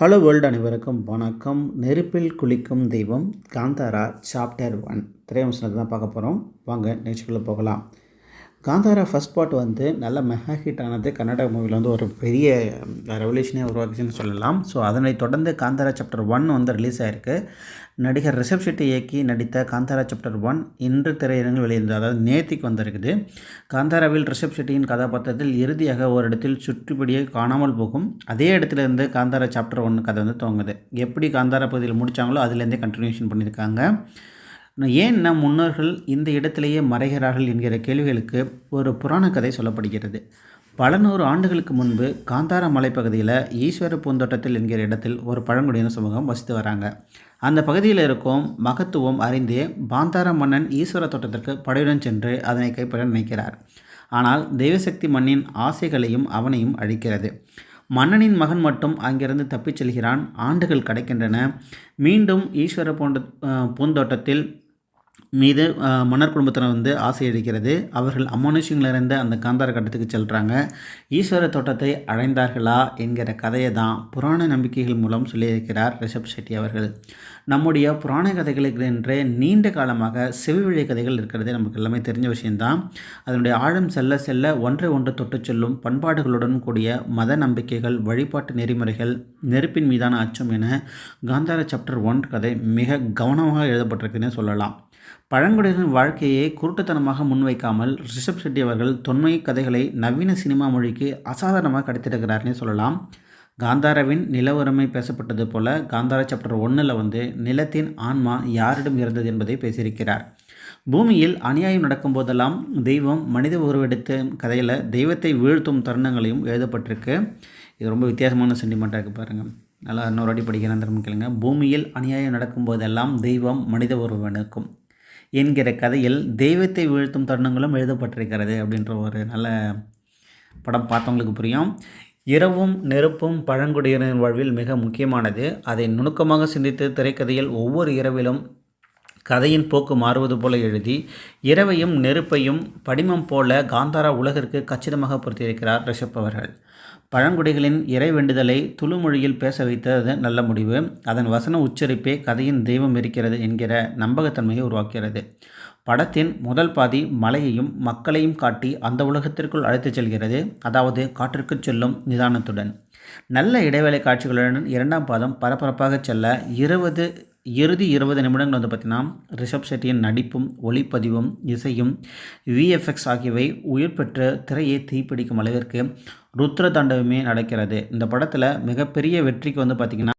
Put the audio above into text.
Hello world அனைவருக்கும் வணக்கம். நெருப்பில் குளிக்கும் தெய்வம் காந்தாரா சாப்டர் ஒன் திரையம்சனத்தை தான் பார்க்க போகிறோம் வாங்க நிகழ்ச்சிக்குள்ளே போகலாம். காந்தாரா ஃபஸ்ட் பார்ட் வந்து நல்ல மெகா ஹிட் ஆனது கன்னட மூவியில் வந்து ஒரு பெரிய ரெவல்யூஷனே உருவாக்குச்சுன்னு சொல்லலாம். ஸோ அதனை தொடர்ந்து காந்தாரா சாப்டர் ஒன் வந்து ரிலீஸ் ஆகிருக்கு நடிகர் ரிஷப் ஷெட்டி இயக்கி நடித்த காந்தாரா சாப்டர் ஒன் இன்று திரையரங்கில் வெளியிருந்தது அதாவது நேத்திக்கு வந்திருக்குது. காந்தாராவில் ரிஷப் ஷெட்டியின் கதாபாத்திரத்தில் இறுதியாக ஒரு இடத்தில் சுற்றுப்படியே காணாமல் போகும் அதே இடத்துல இருந்து காந்தாரா சாப்டர் ஒன்று கதை வந்து துவங்குது. எப்படி காந்தாரா பகுதியில் முடித்தாங்களோ அதுலேருந்தே கண்டினியூஷன் பண்ணியிருக்காங்க. ஏன் நம் முன்னோர்கள் இந்த இடத்திலேயே மறைகிறார்கள் என்கிற கேள்விகளுக்கு ஒரு புராண கதை சொல்லப்படுகிறது. பல நூறு ஆண்டுகளுக்கு முன்பு காந்தார மலைப்பகுதியில் ஈஸ்வர பூந்தோட்டத்தில் என்கிற இடத்தில் ஒரு பழங்குடியின சமூகம் வசித்து வராங்க. அந்த பகுதியில் இருக்கும் மகத்துவம் அறிந்தே பாந்தார மன்னன் ஈஸ்வர தோட்டத்திற்கு படையுடன் சென்று அதனை கைப்பற்ற நினைக்கிறார். ஆனால் தெய்வசக்தி மண்ணின் ஆசைகளையும் அவனையும் அழிக்கிறது. மன்னனின் மகன் மட்டும் அங்கிருந்து தப்பிச் செல்கிறான். ஆண்டுகள் கிடைக்கின்றன. மீண்டும் ஈஸ்வர பூண்ட பூந்தோட்டத்தில் மீது மன்னர் குடும்பத்தினர் வந்து ஆசை அடிக்கிறது அவர்கள் அமானுஷங்கள் அந்த காந்தார கட்டத்துக்கு செல்கிறாங்க ஈஸ்வர தோட்டத்தை அடைந்தார்களா என்கிற கதையை தான் புராண நம்பிக்கைகள் மூலம் சொல்லியிருக்கிறார் ரிஷப் செட்டி அவர்கள். நம்முடைய புராண கதைகளுக்கு என்று நீண்ட காலமாக செவிவழி கதைகள் இருக்கிறது. நமக்கு எல்லாமே தெரிஞ்ச விஷயம்தான். அதனுடைய ஆழம் செல்ல செல்ல ஒன்றை ஒன்று தொட்டு செல்லும் பண்பாடுகளுடன் கூடிய மத நம்பிக்கைகள் வழிபாட்டு நெறிமுறைகள் நெருப்பின் மீதான அச்சம் என காந்தார சாப்டர் ஒன் கதை மிக கவனமாக எழுதப்பட்டிருக்குன்னு சொல்லலாம். பழங்குடியினர் வாழ்க்கையை குருட்டுத்தனமாக முன்வைக்காமல் ரிஷப் ஷெட்டி அவர்கள் தொன்மை கதைகளை நவீன சினிமா மொழிக்கு அசாதாரணமாக கடத்திருக்கிறார்னே சொல்லலாம். காந்தாராவின் நில உரிமை பேசப்பட்டது போல காந்தாரா சாப்டர் ஒன்றில் வந்து நிலத்தின் ஆன்மா யாரிடம் இருந்தது என்பதை பேசியிருக்கிறார். பூமியில் அநியாயம் நடக்கும் போதெல்லாம் தெய்வம் மனித உருவெடுத்த கதையில் தெய்வத்தை வீழ்த்தும் தருணங்களையும் எழுதப்பட்டிருக்கு. இது ரொம்ப வித்தியாசமான சென்டிமெண்ட்டாக இருக்குது பாருங்கள் நல்லா இன்னொரு அடி படிக்கிறேன் திரும்ப கேளுங்க. பூமியில் அநியாயம் நடக்கும் போதெல்லாம் தெய்வம் மனித உருவெடுக்கும் என்கிற கதையில் தெய்வத்தை வீழ்த்தும் தருணங்களும் எழுதப்பட்டிருக்கிறது அப்படின்ற ஒரு நல்ல படம் பார்த்தவங்களுக்கு புரியும். இரவும் நெருப்பும் பழங்குடியினரின் வாழ்வில் மிக முக்கியமானது. அதை நுணுக்கமாக சிந்தித்து திரைக்கதையில் ஒவ்வொரு இரவிலும் கதையின் போக்கு மாறுவது போல எழுதி இரவையும் நெருப்பையும் படிமம் போல காந்தாரா உலகிற்கு கச்சிதமாக பொருத்தியிருக்கிறார் ரிஷப் அவர்கள். பழங்குடிகளின் இறை வேண்டுதலை துளுமொழியில் பேச வைத்தது நல்ல முடிவு. அதன் வசன உச்சரிப்பே கதையின் தெய்வம் இருக்கிறது என்கிற நம்பகத்தன்மையை உருவாக்கிறது படத்தின் முதல் பாதி மலையையும் மக்களையும் காட்டி அந்த உலகத்திற்குள் அழைத்துச் செல்கிறது. அதாவது காற்றிற்கு செல்லும் நிதானத்துடன். நல்ல இடைவேளை காட்சிகளுடன் இரண்டாம் பாதம் பரபரப்பாக செல்ல இருபது இறுதி இருபது நிமிடங்கள் வந்து பார்த்திங்கன்னா ரிஷப் செட்டியின் நடிப்பும் ஒளிப்பதிவும் இசையும் விஎஃப்எக்ஸ் ஆகியவை உயிர் பெற்று திரையை தீப்பிடிக்கும் அளவிற்கு ருத்ர தாண்டவமே நடக்கிறது. இந்த படத்தில் மிகப்பெரிய வெற்றிக்கு வந்து பார்த்திங்கன்னா